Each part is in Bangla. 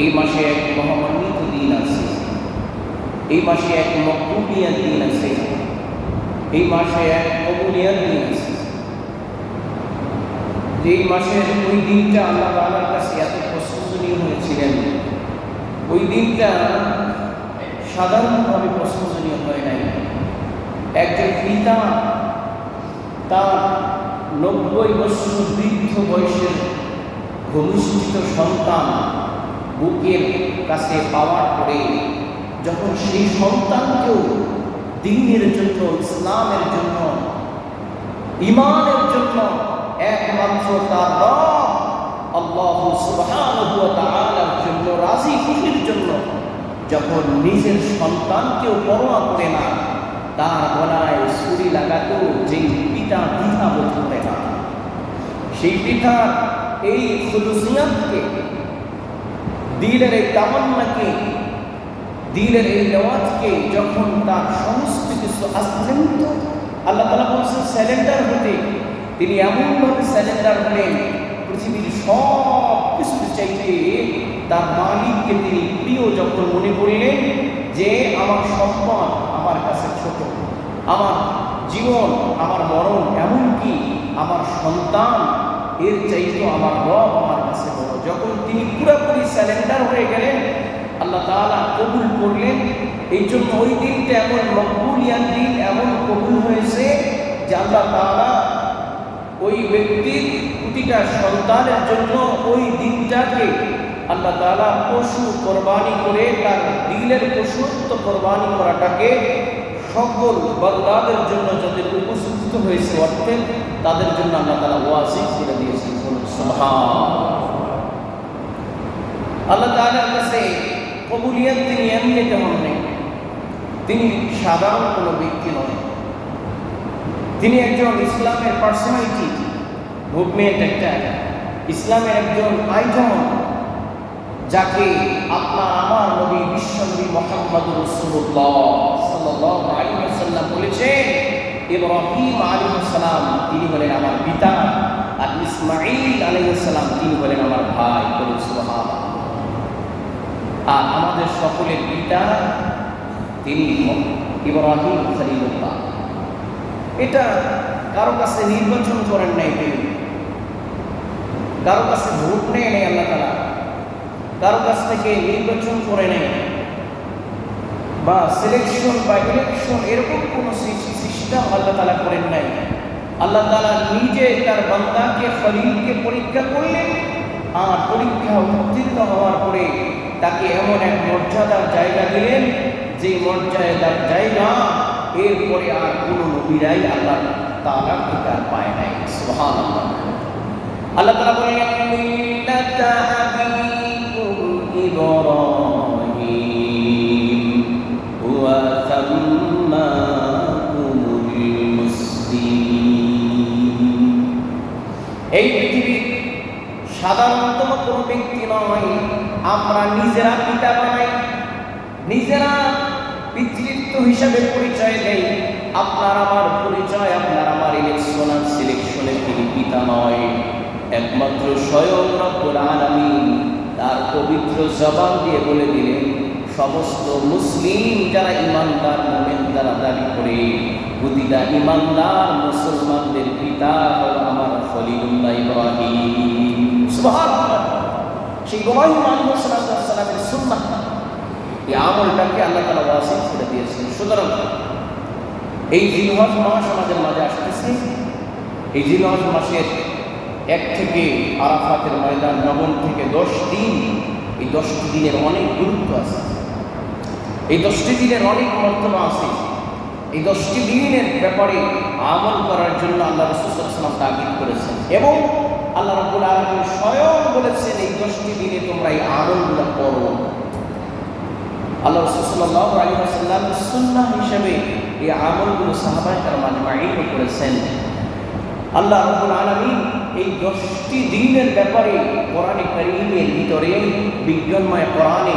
এই মাসে এক মহামান্বিত দিন আছে। এই মাসে এক মকবুলিয়ার দিন আছে। এই মাসে এক কবুলিয়ার দিন আছে। যে এই মাসের ওই দিনটা আল্লাহ তালার কাছে এত প্রশংসনীয় হয়েছিলেন। ওই দিনটা সাধারণভাবে প্রশংসনীয় হয় নাই। একজন পিতা তার নব্বই বছর বৃদ্ধ বয়সের ঘনিষ্ঠিত সন্তান বুকের কাছে পাওয়ার পরে যখন সেই সন্তানকেও দিনের জন্য, ইসলামের জন্য ইমানের জন্য একমাত্র তার রব আল্লাহ সুবহানাহু জন্য রাজি খুশির জন্য যখন নিজের সন্তানকেও পরোয়া করে না, তার গলায় ছুরি লাগাতো যেই পিতা দ্বিধা বোধ করে না। সেই পিতার এই খুলুসিয়াতকে দিলের এই তামান্নাকে, দিলের এই নেওয়াজকে যখন তার সমস্ত কিছু আস্তেন্ত আল্লাহ তালা বলছেন স্যালেন্ডার হতে। তিনি এমনভাবে স্যালেন্ডার হলেন পৃথিবীর সব কিছুর চাইতে তার মালিককে তিনি প্রিয় যখন মনে করলেন যে, আমার সম্পদ আমার কাছে ছোট, আমার জীবন, আমার মরণ, এমনকি আমার সন্তান এর চাইতো আমার রব আমার কাছে বড়। যখন তিনি পুরোপুরি স্যালেন্ডার হয়ে গেলেন, আল্লাহ তাআলা কবুল করলেন। এই জন্য ওই দিনটা এমন মকবুলিয়ান দিন, এমন কবুল হয়েছে যে আল্লাহ তাআলা ওই ব্যক্তির প্রতিটা সন্তানের জন্য ওই দিনটাকে আল্লাহ তাআলা পশু কোরবানি করে, তার দিলের পশুত্ব কোরবানি করাটাকে সকল বান্দাদের জন্য যাদের উপস্থিত হয়েছে অর্থে তাদের জন্য আল্লাহ তাআলা ওয়াজিব করে দিয়েছেন। আল্লাহ তাআলার কাছে কবুলিয়াত তিনি এমনিতে হন নাই। তিনি সাধারণ কোনো ব্যক্তি নয় তিনি একজন ইসলামের পার্সোনালিটি মুভমেন্ট একটা ইসলামের একজন আইজন যাকে আপনার আমার নবী বিশ্বনবী মোহাম্মদ রসুল্লাহ সাল্লাহ আলী বলেছেন ইব্রাহিম আলী সালাম, তিনি হলেন আমার পিতা, আর ইসমাইল আলী সালাম, তিনি হলেন আমার ভাই বলুন আর আমাদের সকলের পিতা, তিনি ইব্রাহিম খলিলুল্লাহ। এটা কারও কাছে নির্বাচন করেন নাই তিনি কারও কাছে ভোট নেয় নেই আল্লাহ তালা কারও কাছ থেকে নির্বাচন করে নেয় বা সিলেকশন বা ইলেকশন এরকম কোনো সিস্টেম আল্লাহ তালা করেন নাই। আল্লাহ তালা নিজে তার বান্দাকে, খলিলকে পরীক্ষা করলেন আর পরীক্ষা উত্তীর্ণ হওয়ার পরে তাকে এমন এক মর্যাদার জায়গা দিলেন যে মর্যাদার জায়গা। এরপরে আর কোনো নবীরাই আল্লাহ তালার থেকে পায় নাই। সুহান আল্লাহ তালা বলেন সাধারণতম কোনো ব্যক্তি নয়, আমরা নিজেরা পিতা বানাই, নিজেরা পিতৃত্ব হিসাবে পরিচয় দেই। আপনার আমার পরিচয়, আপনার আমার ইলেকশন আর সিলেকশনের তিনি পিতা নয়। একমাত্র স্বয়ং রব্বুল আলামিন, তার পবিত্র জবান দিয়ে বলে দিলেন, সমস্ত মুসলিম যারা ইমানদার, মোমেন যারা দাবি করে প্রতিটা ইমানদার মুসলমানদের পিতা আমার খলিলুল্লাহ ইব্রাহিম। এই করে দিয়েছেন। সুতরাং এই মাস মাঝে আসতেছে। এই মাসের এক থেকে নবম থেকে দশ দিন, এই দশটি দিনের অনেক গুরুত্ব আছে। এই দশটি দিনের অনেক মর্তবা আছে। এই দশটি দিনের ব্যাপারে আমল করার জন্য আল্লাহ রসুলাম তাগিদ করেছেন। এবং আল্লাহ রব্বুল আলমী স্বয়ং বলেছেন, এই দশটি দিনে তোমরা এই আমলগুলো করো আল্লাহ রসুল্লাহ আলী আসাল্লাম সুন্না হিসেবে এই আমলগুলো সাহাবাই তার মানে মাইন করেছেন। আল্লাহ রব্বুল আলমী এই দশটি দিনের ব্যাপারে কোরআনে করিমের ভিতরে, বিজ্ঞানময় কোরআনে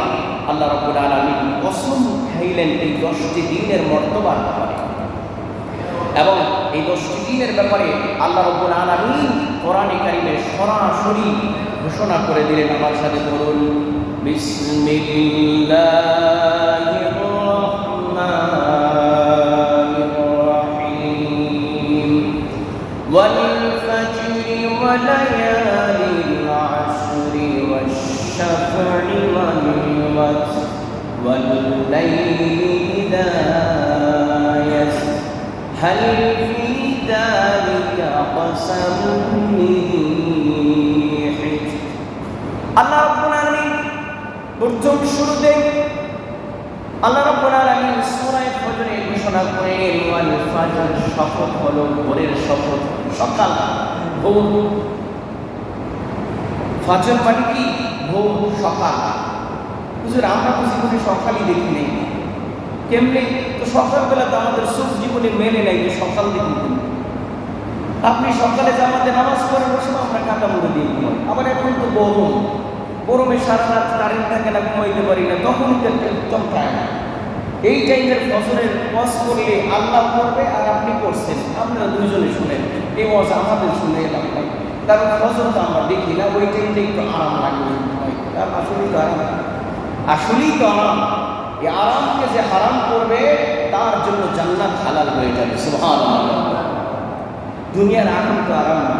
আল্লাহ রব্বুল আলমী কসম খাইলেন এই দশটি দিনের মর্তবার ব্যাপারে। এবং এই দশটি দিনের ব্যাপারে আল্লাহ রব্বুল আলমী কোরআনে কারিমের সরাসরি ঘোষণা করে দিলেন আমার সাথে ফাজরি ওয়া লায়ালিল আশরি ওয়াশ শাফঈ আল্লাহ শুরুতে আল্লাহ ফজরে ঘোষণা ফাজর শপথ ভোরের শপথ, সকাল ভোর। ফজর মানে কি? ভোর, সকাল। আমরা তো সকালই দেখি নেই। কেমনি? তো সকালবেলা তো আমাদের সুখ জীবনে মেনে নেই যে সকাল দেখি? আপনি সকালে জামাতে নামাজ পড়ে বসে আমরা কাটা মুড়ে দিয়ে ঘুমাই। আবার এখন তো গরম। গরমে সারা রাত কারেন্ট থাকে না, ঘুমাইতে পারি না, তখনই তো উত্তম পায় না। এই টাইমের ফসলের ওয়াজ করলে আল্লাহ করবে আর আপনি করছেন। আপনারা দুইজনে শুনেন। এই ওয়াজ আমাদের শুনে এলাম কারণ ফসল তো আমরা দেখি না, ওই টাইমটা একটু আরাম লাগবে আসলেই তো আরাম। আসলেই তো আরাম। এই আরামকে যে হারাম করবে, তার জন্য জান্নাত হালাল হয়ে যাবে। সুবহানাল্লাহ। দুনিয়ার আরাম তো আরাম না।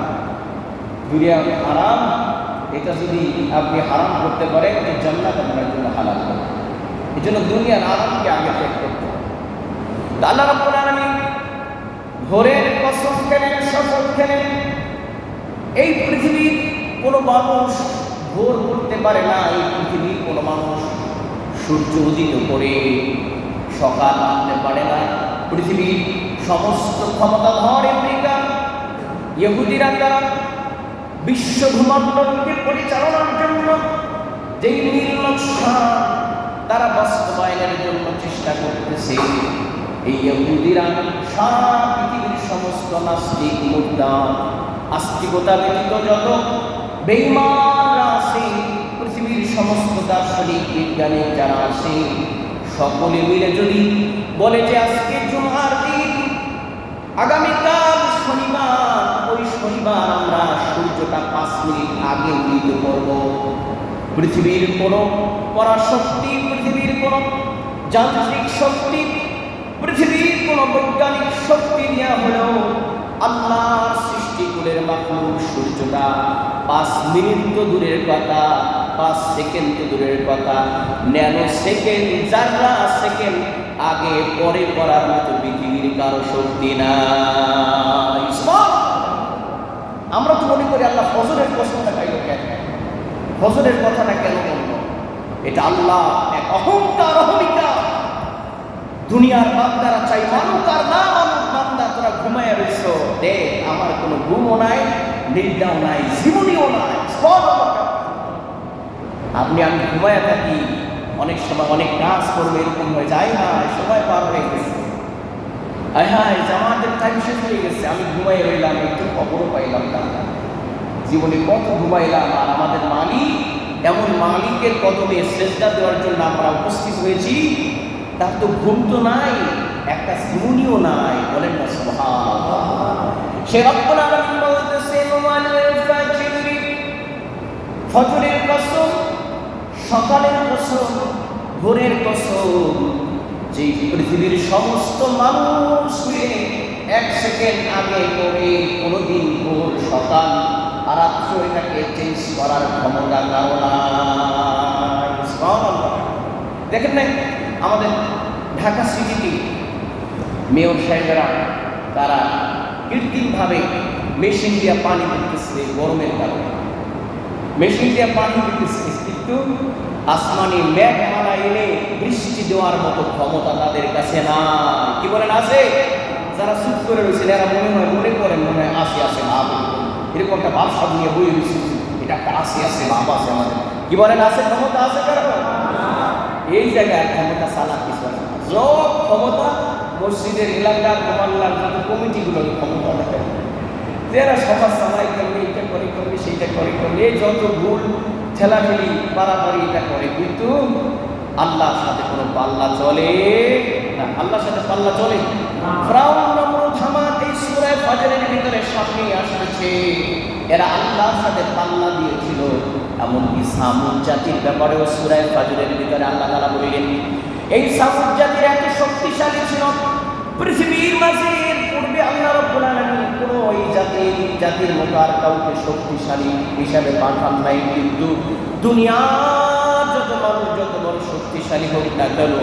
দুনিয়ার আরাম, এটা যদি আপনি হারাম করতে পারেন, তো জান্নাত আপনার জন্য হালাল হবে। এই জন্য দুনিয়ার আরামকে আগে ত্যাগ করতে হবে। আল্লাহ রাব্বুল আলামিন ভোরের কসম খেলেন, শপথ খেলেন। এই পৃথিবীর কোনো মানুষ ভোর করতে পারে না, এই পৃথিবীর কোনো মানুষ সূর্য উদিত করে সকাল আনতে পারে না। পৃথিবীর সমস্ত ক্ষমতাধর আমেরিকা ইহুদিরা তারা বিশ্ব ভূমণ্ডলকে পরিচালনার জন্য যেই নকশা তারা বাস্তবায়নের জন্য চেষ্টা করতেছে, এই ইহুদিরা সারা পৃথিবীর সমস্ত নাস্তিক, মুদ্রা, আস্তিকতা ব্যতীত যত বেইমানরা আছে, পৃথিবীর সমস্ত দার্শনিক বিজ্ঞানী যারা আছে, সকলে মিলে যদি বলে যে আজকে জুমার দিন, আগামীকাল শনিবার, ওই শনিবার আমরা সূর্যটা পাঁচ মিনিট আগে উদিত করব। পৃথিবীর কোনো পরাশক্তি, পৃথিবীর কোনো যান্ত্রিক শক্তি, পৃথিবীর কোনো বৈজ্ঞানিক শক্তি দেওয়া হলেও আল্লাহর সৃষ্টিকুলের মাখলুক সূর্যটা পাঁচ মিনিট তো দূরের কথা, পাঁচ সেকেন্ড তো দূরের কথা ন্যানো সেকেন্ড যারা সেকেন্ড আগে পরে করার মতো পৃথিবীর কারও শক্তি নাই। আমরা তো মনে করি আল্লাহ ফজরের প্রশ্নটা কেন? ফজরের কথাটা কেন বলল? এটা আল্লাহ এক অহংকার অহমিকা দুনিয়ার বান্দারা চাই মানুক আর না মানুক, বান্দা তোরা ঘুমায় রয়েছ দেখ আমার কোনো ঘুমও নাই, নিদ্রাও নাই, জীবনীও নাই। আপনি আমি ঘুমায় থাকি অনেক সময় অনেক কাজ করবে, এরকম হয়ে যায়। না সময় পার হয়ে গেছে। আয় হায়, জামাতের টাইম শেষ হয়ে গেছে। আমি ঘুমাই রইলাম, একটু খবরও পাইলাম না। জীবনে কত ঘুমাইলাম, আর আমাদের মালিক, এমন মালিকের কদমে শ্রেষ্ঠা দেওয়ার জন্য আমরা উপস্থিত হয়েছি। তার তো ঘুম তো নাই, একটা জীবনীও নাই। বলেন না, সুবহানাল্লাহ। সে রব্বুল আলামিন বলতেছেন ওয়াল ফজরের কসম সকালের কসম, ভোরের কসম যে পৃথিবীর সমস্ত মানুষ মিলে এক সেকেন্ড আগে করে কোনোদিন ভোর সকাল আর রাত্র এটাকে চেঞ্জ করার ক্ষমতা। দেখেন নাই, আমাদের ঢাকা সিটিতে মেয়র সাহেবেরা, তারা কৃত্রিমভাবে মেশিন দিয়ে পানি দিতেছে গরমের কারণে মেশিন দিয়ে পানি দিতেছে। কিন্তু আসমানি মেঘমালা এনে বৃষ্টি দেওয়ার মতো ক্ষমতা তাদের কাছে না কি বলেন, আছে? যারা চুপ করে রয়েছেন, এরা মনে হয়, মনে করেন, মনে হয় আসে আসে ভাব এরকম একটা ভাবসাব নিয়ে বই রয়েছে। এটা একটা আসে আসে ভাব আছে আমাদের। কি বলেন, আছে ক্ষমতা, আছে এই জায়গায় ক্ষমতা সালা কিছু না। সব ক্ষমতা মসজিদের এলাকার মহল্লার কমিটিগুলোর ক্ষমতা দেখে যারা সমাজ সামাই করবে এটা করে করবে সেইটা করে করবে এই যত ভুল ঠেলাঠেলি পারাপারি এটা করে কিন্তু আল্লাহর সাথে কোনো পাল্লা চলে না। আল্লাহর সাথে পাল্লা চলে? ফ্রাউন নমরুদ হামাদ এই সূরা ফাজরের ভিতরে আসতেছে এরা আল্লাহর সাথে পাল্লা দিয়েছিল। এমনকি সামুদ জাতির ব্যাপারেও সূরা ফাজরের ভিতরে আল্লাহ বললেন এই সামুদ জাতির এত শক্তিশালী ছিল। পৃথিবীর মাঝে এর পূর্বে আল্লাহ রব্বুল আলামিন কোনো এই জাতি, জাতির মতো আর কাউকে শক্তিশালী হিসাবে পাঠান নাই, কিন্তু দুনিয়ার যত মানুষ, যত বড় শক্তিশালী হোক না কেন,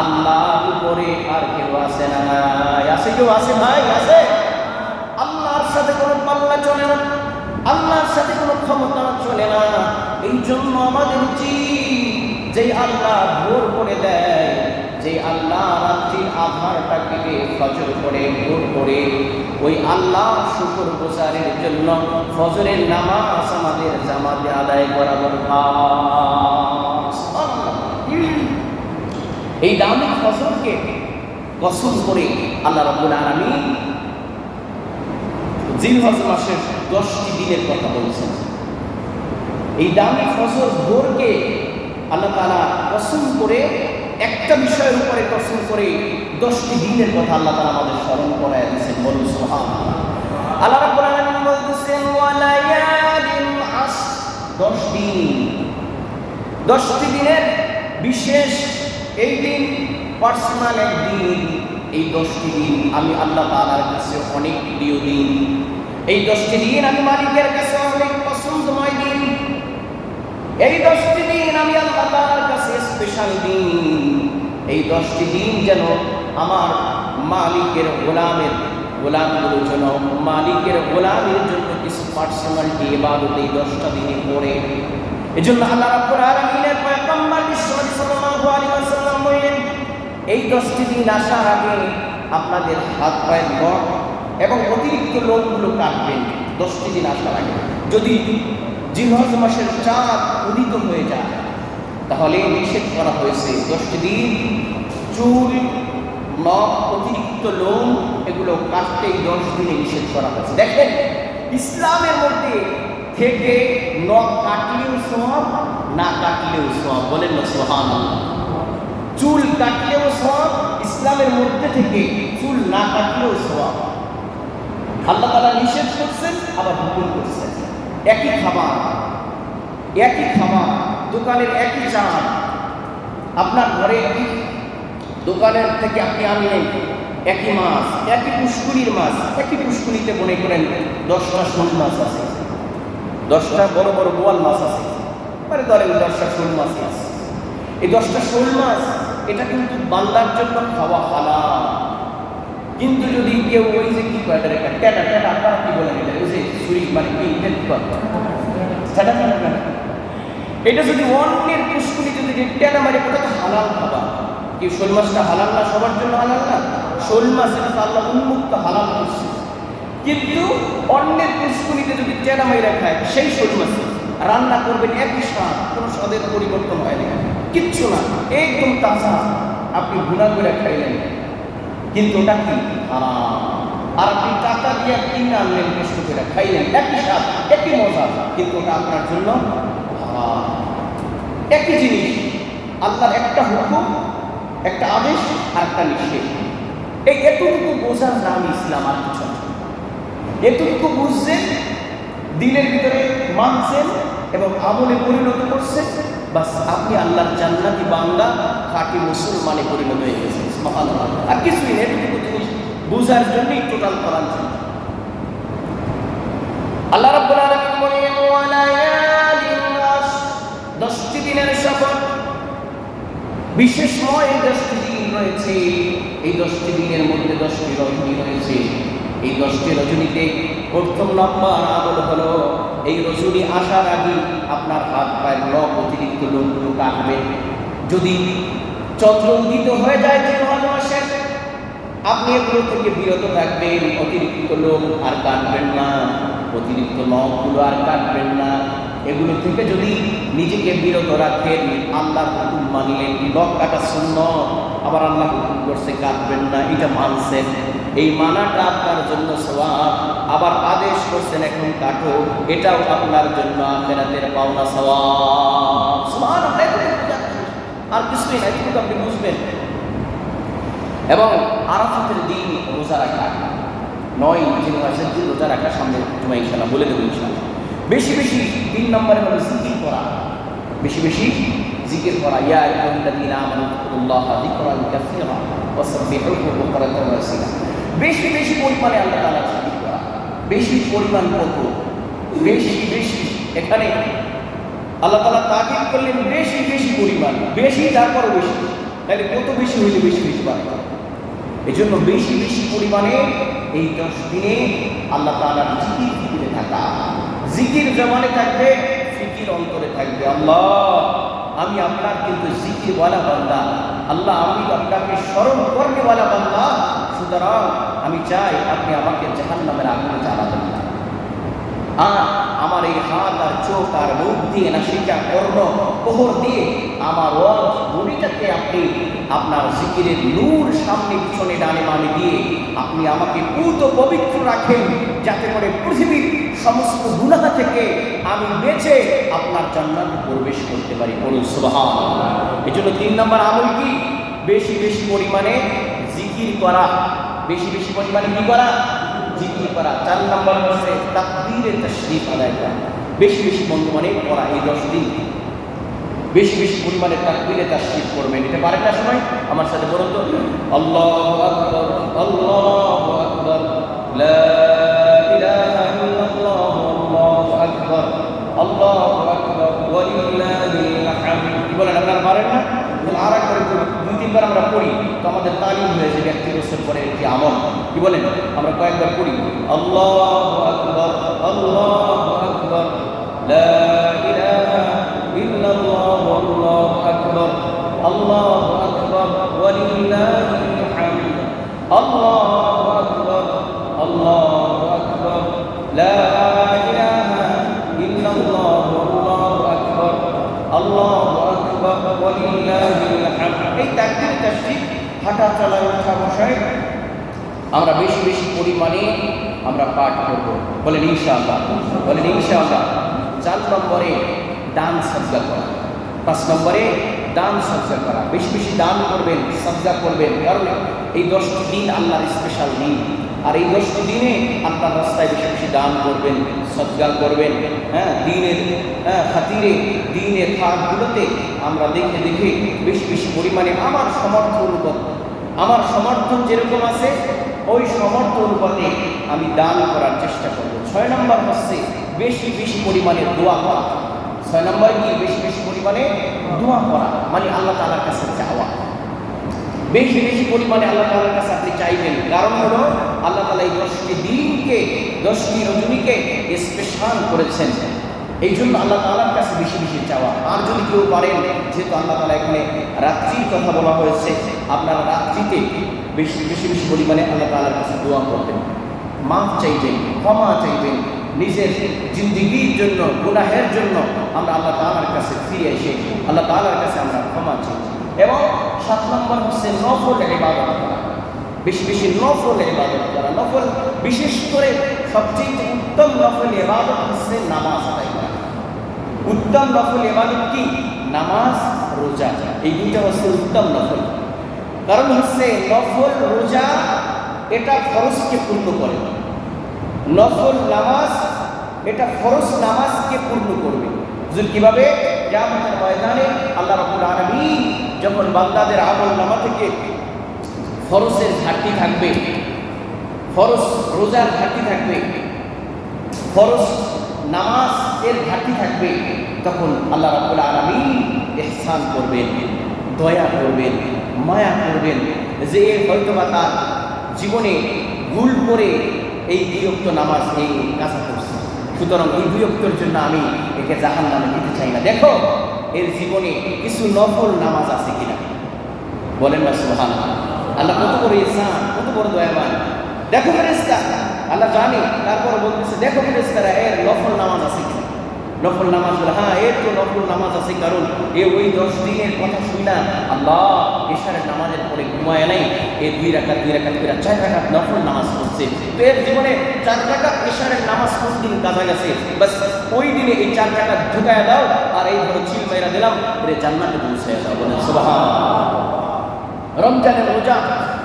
আল্লাহর উপরে আর কেউ আসে না আছে কেউ আছে ভাই? আছে। আল্লাহর সাথে কোনো পাল্লা চলে না। আল্লাহর সাথে কোনো ক্ষমতা চলে না। এই জন্য আমাদের উচিত যে আল্লাহ ভোর করে দেয় যে আল্লাহ রাত্রির আধারটা কেটে ফজর করে, ভোর করে, ওই আল্লাহ শুকর প্রচারের জন্য ফজরের নামাজ আমাদের জামাতে আদায় করা এই দামি ফসলকে কসম করে আল্লাহ রব্বুল আলামিন জিলহজ মাসের দশটি দিনের কথা বলছেন। এই দামি ফসল ভোরকে আল্লাহ তাআলা কসম করে একটা বিষয়ের উপরে কসম করে দশটি দিনের কথা আল্লাহ তাআলা আমাদের স্মরণ করায় দিয়েছেন। বলুন, সুবহানাল্লাহ। আল্লাহ আলামিন বলতেছেন আস দশ দিন। দশটি দিনের বিশেষ এই দিন, পার্সোনাল একদিন। এই দশটি দিন আমি আল্লাহ তাআলার কাছে অনেক প্রিয় দিন। এই দশটি দিন আমি মালিকের কাছে দিন এই দশটি দিন আমি আল্লাহ কাছে স্পেশাল দিন। এই দশটি দিন যেন আমার মালিকের গোলামের গোলামগুলো যেন মালিকের গোলামের জন্য কিছু পার্সোনালিটি এবাদত এই দশটা দিনে পড়ে এই জন্য আল্লাহ রাব্বুল আলামিনের পয়গম্বর বিশ্বনবী সাল্লাল্লাহু আলাইহি ওয়াসাল্লাম বললেন, এই দশটি দিন আসার আগে আপনাদের হাত পায়ের নখ এবং অতিরিক্ত লোকগুলো কাটবেন। দশটি দিন আসার আগে। যদি জিলহজ মাসের চাঁদ উদিত হয়ে যায়। তাহলে নিষেধ করা হয়েছে। দশটি দিন, চুল, নখ, অতিরিক্ত লোম, এগুলো কাটতে দশ দিনে নিষেধ করা হয়েছে। দেখেন, ইসলামের মধ্যে থেকে নখ কাটলেও সব না কাটলেও সব বলেন না সোহান চুল কাটলেও সব ইসলামের মধ্যে থেকে চুল না কাটলেও সব আল্লাহ তালা নিষেধ করছেন, আবার হুকুম করছেন। একই খাবার একই খাবার, দোকানের একই চাল। আপনার ঘরে দোকানের থেকে আপনি আনলেন একই মাছ, একই পুষ্কুরির মাছ? একই পুষ্কুরিতে মনে করেন দশটা শোল মাছ আছে, দশটা বড় বড় বোয়াল মাছ আছে। মানে ধরেন দশটা শোল মাছ আছে। এই দশটা শোল মাছ, এটা কিন্তু বান্দার জন্য খাওয়া হালাল। কিন্তু যদি কেউ ওই যে কি করে এটা টেটা, আপনারা কি বলেন এটা? ছুরি মানে কি এটা টেটা। এটা যদি অন্যের পুষ্কুলি যদি যে টেটা মারে, ওটা তো হালাল খাবার। কি শোল মাছটা হালাল না? সবার জন্য হালাল না? শোল মাছ এটা তো আল্লাহ উন্মুক্ত হালাল করছে। কিন্তু অন্যের পুষ্কুলিতে যদি টেটা মাইরা খায়, সেই শোল মাছ রান্না করবেন একই স্বাদ, কোনো স্বাদের পরিবর্তন হয় না। কিচ্ছু না, একদম তাজা। আপনি গুণা করে খাইলেন। কিন্তু ওটা কি? হারাম। আর আপনি টাকা দিয়ে কিনে আনলেন কষ্ট করে খাইলেন। একই স্বাদ, একই মজা, কিন্তু ওটা আপনার জন্য একই জিনিস, আল্লাহর একটা হুকুম, একটা আদেশ, আর একটা নিষেধ। এই এতটুকু বোঝার নাম ইসলাম আর কিছু। এতটুকু বুঝছেন দিনের ভিতরে মানছেন এবং আমলে পরিণত করছেন, বাস আপনি আল্লাহর জান্নাতি বাংলা খাঁটি মুসলমানে পরিণত হয়ে গেছেন। আর কিছুই এটুকু জিনিস। বুঝার জন্যই টোটাল করার জন্য। আল্লাহ রাব্বুল আলামিন বলেন ওয়ালায়ালিন আশ দশটি দিনের শপথ বিশেষময় এই দশটি দিন রয়েছে। এই দশটি দিনের মধ্যে দশটি রজনী রয়েছে। এই দশটি রজনীতে প্রথম নম্বর আমল হলো, এই রজনী আসার আগে আপনার হাত পায়ের নখ অতিরিক্ত লোকগুলো কাটবেন যদি চন্দ্র উদিত হয়ে যায়, যে মাসে আপনি এগুলো থেকে বিরত থাকবেন, অতিরিক্ত লোক আর কাটবেন না, অতিরিক্ত নখগুলো আর কাটবেন না। এগুলো থেকে যদি নিজেকে বিরত রাখেন আল্লাহ হুকুম মানলেন নখ কাটা শূন্য আবার আল্লাহ হুকুম করছে কাটবেন না, এটা মানছেন। এই মানাটা আপনার জন্য সওয়াব, আবার আদেশ করছেন এখন কাটো, এটাও আপনার জন্য আখেরাতের পাওনা এতটুকু আর কিছুই না এটুকু আপনি বুঝবেন। এবং আরাফাতের দিন রোজা রাখা। নয় যে মাসের দিন রোজা রাখার সামনে জমা ইনশাল্লাহ বলে দেবো ইনশাল্লাহ বেশি বেশি তিন নম্বরে হলো জিকির করা। বেশি বেশি জিকির করা। ইয়া বেশি বেশি পরিমাণে আল্লাহ তাআলা জিকির করা। বেশি পরিমাণ কত বেশি বেশি এখানে আল্লাহ তাআলা তাকিদ করলেন বেশি বেশি পরিমাণ। বেশি, তারপরও বেশি। তাহলে কত বেশি হইলে বেশি বেশি পাবে এই জন্য বেশি বেশি পরিমাণে এই দশ দিনে আল্লাহ তালা জিকির ফিকিরে থাকা, জিকির জমানে থাকবে, ফিকির অন্তরে থাকবে। আল্লাহ, আমি আপনার কিন্তু জিকিরওয়ালা বান্দা। আল্লাহ, আমি আপনাকে স্মরণ করনেওয়ালা বান্দা। সুতরাং আমি চাই আপনি আমাকে জাহান নামের আগুনে জ্বালাবেন। না আর আমার এই হাত আর চোখ আর মুখ দিয়ে নাসিকা কর্ণ কোহর দিয়ে আমার বডিটাকে আপনি আপনার জিকিরের নূর সামনে পিছনে ডানে মানে দিয়ে আপনি আমাকে পুত পবিত্র রাখেন যাতে করে পৃথিবীর সমস্ত গুনাহ থেকে আমি বেঁচে আপনার জান্নাতে প্রবেশ করতে পারি। বলুন সুবহান এই জন্য তিন নম্বর আমল কি? বেশি বেশি পরিমাণে জিকির করা। বেশি বেশি পরিমাণে কি করা? জিকির করা, চার নম্বর হচ্ছে তাকবীরে তশরিফ আদায় করা। বেশি বেশি বন্ধু মানে পড়া এই দশ দিন। বেশি বেশি পরিমাণে তাকবীরে তশরিফ করবেন। এটা পারেন না সবাই? আমার সাথে বলুন তো। আল্লাহু আকবার আল্লাহু আকবার আল্লাহু আকবার বলেন, আপনারা পারেন না? আর একবার তিনবার আমরা পড়ি, তো আমাদের তালিম হয়ে যাবে একটি বছর পরে একটি আমল। কি বলেন? আমরা কয়েকবার পড়ি, আল্লাহু আকবার আল্লাহু আকবার, লা ইলাহা ইল্লাল্লাহ আল্লাহু আকবার আল্লাহু আকবার ওয়ালিল্লাহিল হামদ, আল্লাহু আকবার আল্লাহু আকবার, লা ইলাহা ইল্লাল্লাহ আল্লাহু আকবার আল্লাহু আকবার ওয়ালিল্লাহিল হামদ এই তাকবীর তাশরিফ হাঁটা চলার উঠা বসায়। আমরা বেশি বেশি পরিমাণে আমরা পাঠ করব। বলেন ইনশাআল্লাহ বলেন ইনশাআল্লাহ। চার নম্বরে দান সজ্জা করা। পাঁচ নম্বরে দান সজ্জা করা। বেশি বেশি দান করবেন, সজ্জা করবেন। কারণ এই দশটি দিন আল্লাহর স্পেশাল দিন। আর এই দশটি দিনে আপনার রাস্তায় বেশি বেশি দান করবেন সজ্জা করবেন হ্যাঁ দিনের হ্যাঁ খাতিরে, দিনের খাতগুলোতে আমরা দেখে দেখে বেশি বেশি পরিমাণে আমার সমর্থ অনুপাত আমার সমর্থন যেরকম আছে, ওই সমর্থ অনুপাতে আমি দান করার চেষ্টা করব। ছয় নম্বর হচ্ছে বেশি বেশি পরিমাণে দোয়া করা। ছয় নম্বর কি? বেশি বেশি পরিমাণে দোয়া করা। মানে আল্লাহ তালার কাছে চাওয়া। বেশি বেশি পরিমাণে আল্লাহ তালার কাছে আপনি চাইবেন। কারণ হলো, আল্লাহ তালা এই দশটি দিনকে, দশটি রজনীকে স্পেশাল করেছেন। এই জন্য আল্লাহ তালার কাছে বেশি বেশি চাওয়া। আর যদি কেউ পারেন, যেহেতু আল্লাহ তালা এখানে রাত্রির কথা বলা হয়েছে, আপনারা রাত্রিতে বেশি বেশি বেশি পরিমাণে আল্লাহ তালার কাছে দোয়া করবেন। মাফ চাইবেন, ক্ষমা চাইবেন। নিজের জিন্দিগির জন্য, গুনাহের জন্য আমরা আল্লাহ তালার কাছে ফিরে এসে, আল্লাহ তালার কাছে আমরা ক্ষমা চাই। এবং সাত নম্বর হচ্ছে নফল ইবাদত করা। বেশি বেশি নফল ইবাদত করা। নফল বিশেষ করে সবচেয়ে উত্তম নফল ইবাদত হচ্ছে নামাজ আদায় করা। উত্তম নফল ইবাদত কি? নামাজ, রোজা। এই দুইটা হচ্ছে উত্তম নফল। কারণ হচ্ছে নফল, রোজা এটা ফরজকে পূর্ণ করে। নফল, নামাজ এটা ফরজ নামাজকে পূর্ণ করবে। কীভাবে? কিয়ামতের ময়দানে আল্লাহ রাব্বুল আলামিন যখন বান্দাদের আমল নামা থেকে ফরজের ঘাটতি থাকবে ফরজ রোজার ঘাটতি থাকবে ফরজ নামাজ এর ঘাটতি থাকবে, তখন আল্লাহ রাব্বুল আলামিন ইহসান করবেন, দয়া করবেন, মায়া করবেন যে হয়তোবা তার জীবনে ভুল করে এই বিরক্ত নামাজ এই কাজা করছে। সুতরাং এই বিরক্তর জন্য আমি একে জাহান নামে দিতে চাই না। দেখো, এর জীবনে কিছু নফল নামাজ আছে কিনা? বলেন না সুহান আল্লাহ কত বড় ইসান কত বড় দয়াবান। দেখো ফেরেস্তা আল্লাহ জানি, তারপর বলতেছে, দেখো ফেরেস্তারা এর নফল নামাজ আছে কিনা? নফল নামাজ হ্যাঁ এর তো নফল নামাজ আছে, কারণ এ ওই দশ দিনের কথা শুনি না আল্লাহ এশারের নামাজের পরে ঘুমায় নাই। এ দুই রাখাত দুই রাখাত করে চার রাখাত নফল নামাজ পড়ছে। তো এর জীবনে চার রাখাত এশারের নামাজ কোন দিন কাজা গেছে? বাস, ওই দিনে এই চার রাখাত ঢুকায় দাও আর এই ধরো চিল মেয়েরা দিলাম, এর জান্নাতে পৌঁছে দাও বলে রমজানের রোজা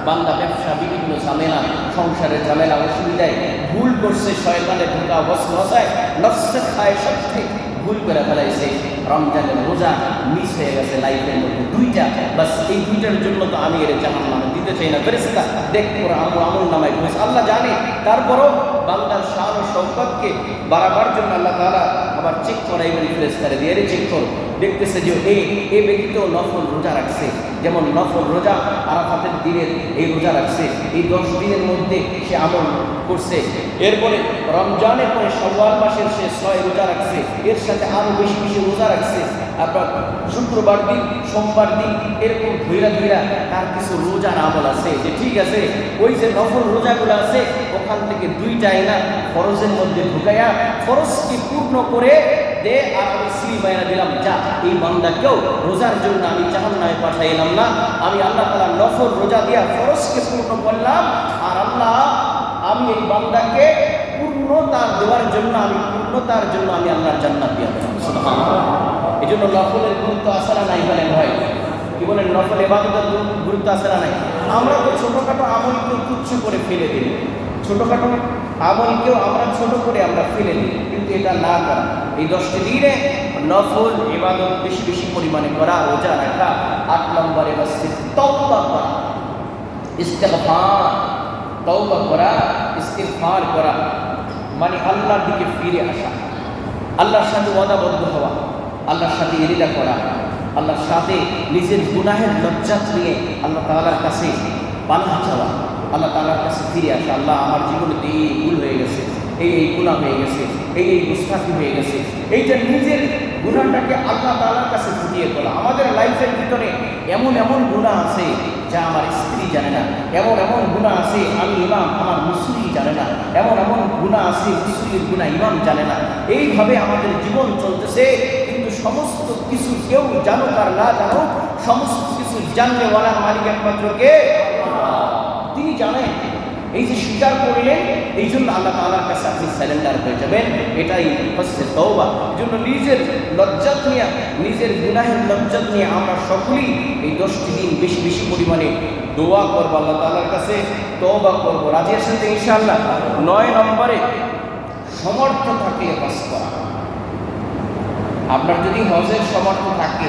বান্দা ব্যবসা, বিভিন্ন ঝামেলা, সংসারের ঝামেলা, অসুবিধায় ভুল করছে, শয়তানে ঢোকা বসবাসায় নফসে খায় সত্যি, ভুল করে ফেলাইছে। রমজানের রোজা মিস হয়ে গেছে লাইফের মধ্যে দুইটা। বাস এই দুইটার জন্য তো আমি এর জাহান নামে দিতে চাই না। ফেরেস্তা দেখ ওরা আমল নামায় আল্লাহ জানে। তারপরও বান্দার শান ও সম্পদকে বাড়াবার জন্য আল্লাহ তারা আবার চেক করাই বলি ফেরেস্তারে দিয়ে চেক করো। দেখতেছে যে এ এ ব্যক্তি নফল রোজা রাখছে। যেমন নফল রোজা আরাফাতের দিনের এই রোজা রাখছে। এই দশ দিনের মধ্যে সে আমল করছে। এরপরে রমজানের পরে সওয়াল মাসের সে ছয় রোজা রাখছে। এর সাথে আরও বেশি বেশি রোজা রাখছে। আপনার শুক্রবার দিন, সোমবার দিন এরকম ধৈরা ধৈরা তার কিছু রোজার আমল আছে। যে ঠিক আছে, ওই যে নফল রোজাগুলো আছে ওখান থেকে দুইটাই না ফরজের মধ্যে ঢুকাইয়া ফরজকে পূর্ণ করে দে আর আমি সিলি বাইনা দিলাম, যা। এই বান্দাকেও রোজার জন্য আমি জাহান্নামে পাঠাইলাম না। আমি আল্লাহ তাআলা নফল রোজা দিয়া ফরজকে পূর্ণ করলাম আর আল্লাহ, আমি এই বান্দাকে পূর্ণতার দেওয়ার জন্য, আমি পূর্ণতার জন্য আমি আল্লাহর জান্নাত দিয়ে দিলাম। এই জন্য নফলের গুরুত্ব আসলে নাই বলেন ভাই? কি বলেন, নফল এবাদতের গুরুত্ব আসলে নাই? আমরা তো ছোটোখাটো আমলকে তুচ্ছ করে ফেলে দিই। ছোটোখাটো আমলকেও আমরা ছোট করে আমরা ফেলে দিই, কিন্তু এটা না করা। এই দশটি দিনে নফল এবাদত বেশি বেশি পরিমাণে করা, রোজা রাখা, আট নম্বরে হচ্ছে তওবা করা। ইস্তেগফার, তওবা করা, ইস্তেগফার করা মানে আল্লাহর দিকে ফিরে আসা। আল্লাহর সাথে ওয়াদাবদ্ধ হওয়া, আল্লাহর সাথে এরিদা করা, আল্লাহর সাথে নিজের গুনাহের লজ্জা নিয়ে আল্লাহ তাআলার কাছে পানা চাওয়া। আল্লাহ তালার কাছে ফিরে আসা, আল্লাহ আমার জীবনে তো এই ভুল হয়ে গেছে, এই এই গুণা হয়ে গেছে, এই এই মুস্তাফি হয়ে গেছে, এইটা নিজের গুণাটাকে আল্লাহ তাআলার কাছে ফুটিয়ে তোলা। আমাদের লাইফের ভিতরে এমন এমন গুণা আছে যা আমার স্ত্রী জানে না, এমন এমন গুণা আছে আমি ইমাম, আমার মুসলিম জানে না, এমন এমন গুণা আছে মুসলিমের গুণা ইমাম জানে না। এইভাবে আমাদের জীবন চলতেছে, কিন্তু সমস্ত কিছু কেউ জানুক আর না জানুক, সমস্ত কিছু জানলে ওয়ালার মালিক একমাত্র কে? তিনি জানেন এই যে স্বীকার করলেন, এই জন্য আল্লাহ তাআলার কাছে আপনি স্যালেন্ডার হয়ে যাবেন। এটাই হচ্ছে তওবা। এই জন্য নিজের লজ্জাত নিয়ে, নিজের গুনাহের লজ্জাত নিয়ে আমরা সকলেই এই দশটি দিন বেশি বেশি পরিমাণে দোয়া করব আল্লাহ তাআলার কাছে, তওবা করব। রাজি তো ইনশাআল্লাহ? নয় নম্বরে সমর্থ থাকলে হজ করা। আপনার যদি হজের সমর্থ থাকে,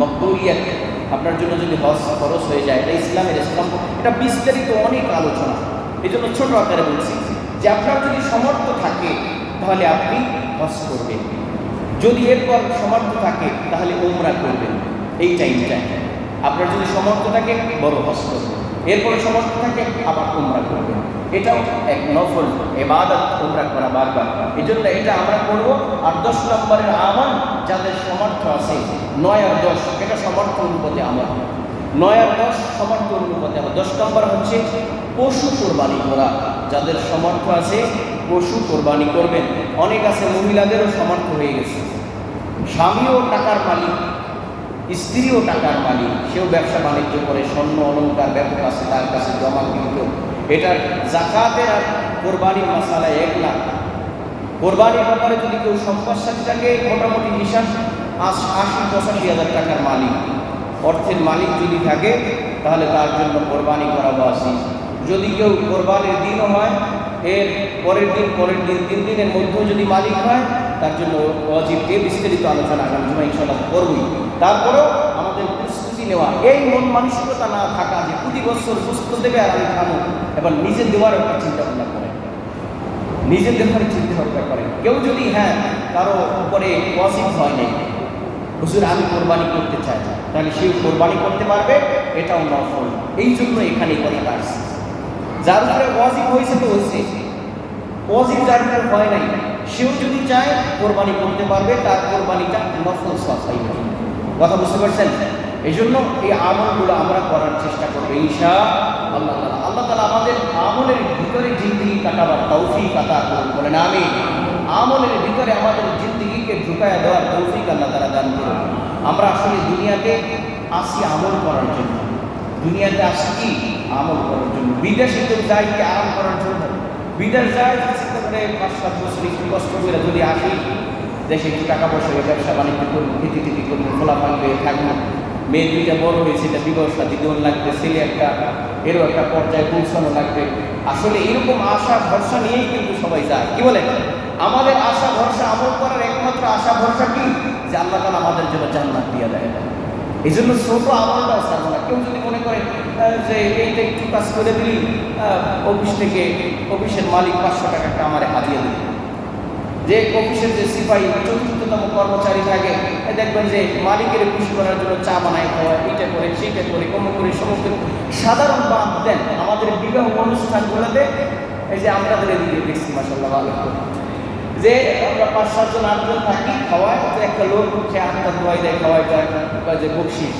মকবুলিয়াত আপনার জন্য যদি হজ খরচ হয়ে যায়, এটা ইসলামের ইসলাম এটা বিস্তারিত অনেক আলোচনা। এই জন্য ছোট আকারে বলছি যে আপনার যদি সমর্থ থাকে, তাহলে আপনি হজ করবেন। যদি এরপর সমর্থ থাকে, তাহলে ওমরা করবেন। এই টাইমটায় আপনার যদি সমর্থ থাকে, বড় হজ করবেন। এরপরে সমর্থ থাকে, আবার ওমরা করবেন। এটাও এক নফল এবাদত ওমরা করা বারবার। এই জন্য এটা আমরা করব। আর দশ নম্বরের আমল যাদের সমর্থ আছে, নয় আর দশ সমর্থ অনুপাতে আমল নয় আর দশ সমর্থ অনুপাতে আমল দশ নম্বর হচ্ছে পশু কোরবানি করা। যাদের সমর্থ আছে, পশু কোরবানি করবেন। অনেক আছে, মহিলাদেরও সমর্থ হয়ে গেছে। স্বামীও টাকার মালিক, স্ত্রীও টাকার মালিক। সেও ব্যবসা বাণিজ্য করে, স্বর্ণ অলঙ্কার ব্যাপক আছে, তার কাছে জমা কিন্তু এটার জাকাতের আর কোরবানির মশালা এক লাখ কোরবানির ব্যাপারে যদি কেউ সম্পদ থাকে, মোটামুটি হিসাব আশ- পঁচাশি হাজার টাকার মালিক। অর্থের মালিক যদি থাকে, তাহলে তার জন্য কোরবানি করা বাসি। যদি কেউ কোরবানির দিনও হয়, এর পরের দিন পরের দিন, তিন দিনের মধ্যেও যদি মালিক হয়, তার জন্য অজিব এ বিস্তারিত আলোচনা আগামী জমা ইনশাল্লাহ করবই। তারপরেও আমাদের প্রস্তুতি নেওয়া, এই মন মানসিকতা না থাকা যে প্রতি বছর সুস্থ দেবে আর আমি খাব এবার নিজে দেওয়ার একটা চিন্তা ভাবনা করে নিজের ব্যাপারে চিন্তা ভাবনা করে কেউ যদি হ্যাঁ কারও উপরে ওয়াজিব হয় নাই হুজুর আমি কোরবানি করতে চাই। তাহলে সেও কোরবানি করতে পারবে, এটাও নফল। এই জন্য এখানে কথাটা আসছে। যার উপরে ওয়াজিব হয়েছে তো হয়েছে ওয়াজিব যার উপরে হয় নাই, সেও যদি চায় কোরবানি করতে পারবে, তার কোরবানিটা নফল পাইবে কথা বুঝতে পারছেন? এই জন্য এই আমলগুলো আমরা করার চেষ্টা করব ঈশা আল্লাহ তালা আল্লাহ তালা আমাদের আমলের ভিতরে জিন্দিগি কাটাবার তৌফিক আতা করুন, বলেন আমি আমলের ভিতরে আমাদের জিন্দিগিকে ঢুকায় দেওয়ার তৌফিক আল্লাহ তালা দান করুন। আমরা আসলে দুনিয়াতে আসি আমল করার জন্য। দুনিয়াতে আসি কি? আমল করার জন্য। বিদেশে কেউ যায় কি আরাম করার জন্য? বিদেশ যায় করে পাঁচ সাত বছর একটু কষ্ট করে যদি আসি, দেশে একটু টাকা পয়সা হয়ে ব্যবসা বাণিজ্য করব, খেতে টেতি করব খোলা পান পেয়ে থাকব। মেয়ে দুইটা, বড় হয়েছে, এটা বিবাহ সাথী লাগবে, ছেলে একটা এরও একটা পর্যায়ে পৌঁছানো লাগবে। আসলে এরকম আশা, ভরসা নিয়েই কিন্তু সবাই যায়। কি বলেন? আমাদের আশা, ভরসা, আমল করার একমাত্র আশা, ভরসা কি? যে আল্লাহ তালা আমাদের জন্য জান্নাত দিয়ে দেয়। এই জন্য ছোট আমলটাও ছাড়বো না কেউ যদি মনে করে যে এইটা একটু কাজ করে দিলি অফিস থেকে অফিসের মালিক পাঁচশো টাকা একটা আমারে হাতিয়ে দিল। যে অফিসের যে সিপাহী, চতুর্থতম কর্মচারী থাকে দেখবেন যে মালিকের খুশি করার জন্য চা বানায় খাওয়া, এটা করে সেইটা করে কম করে, সমস্ত সাধারণ বাদ দেন, আমাদের বিবাহ অনুষ্ঠানগুলোতে এই যে আমরা এদিকে দেখছি মাসাল্লাহ ভালো। যে আমরা পাঁচ সাতজন, আটজন থাকি খাওয়ায়, তো একটা লোক সে আটটা দোয়াই দেয় খাওয়াই দেয় কয় যে বকশিস।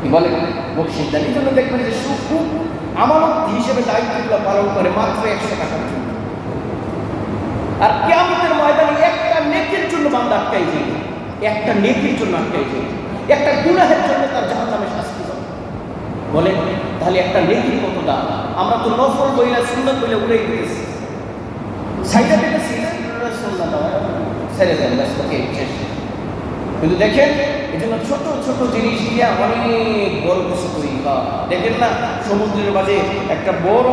কি বলে? বকশিস দেন এই জন্য দেখবেন যে সুখ আমানত হিসেবে দায়িত্বগুলো পালন করে মাত্র একশো টাকার জন্য আর কেয়ামতের ময়দানে একটা নেকির জন্য বান্দা আটকাই যাবে একটা নেকির জন্য আটকাই যাবে একটা গুনাহের জন্য তার জাহান নামে শাস্তি হবে বলে, তাহলে একটা নেকির কত দাম? আমরা তো নফল বইলা সুন্দর বইলা উড়ে দিতেছি। কিন্তু দেখেন, এই জন্য ছোট ছোট জিনিস দিয়ে অনেক বড় কিছু তৈরি হয়। দেখেন না, সমুদ্রের মাঝে একটা বড়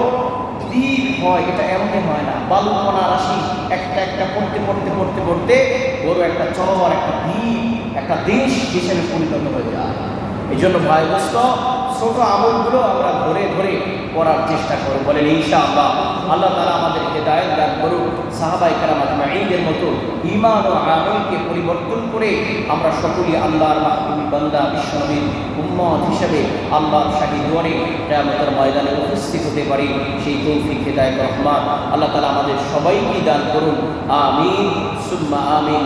দ্বীপ হয়, এটা এমনই হয় না। বালুকণা রাশি, একটা একটা পড়তে পড়তে পড়তে পড়তে বড় একটা চর একটা দ্বীপ একটা দেশ হিসেবে পরিণত হয়ে যায়। এই জন্য ভাই, দোস্ত ছোট আমলগুলো আমরা ধরে ধরে করার চেষ্টা করব। বলেন ঈশা আল্লাহ আল্লাহ তারা আমাদের হেদায়ত দান করুন সাহাবাই কারাম আজমাইনদের মতো ইমান ও আমলকে পরিবর্তন করে আমরা সকলেই আল্লাহর মাহবুবী বান্দা, বিশ্বনবীর উম্মত হিসেবে আল্লাহর শাহী দুয়ারে কেয়ামতের ময়দানে উপস্থিত হতে পারি। সেই তৌফিক, হেদায়ত রহমান আল্লাহ তালা আমাদের সবাইকে দান করুন। আমিন। সুম্মা আমিন।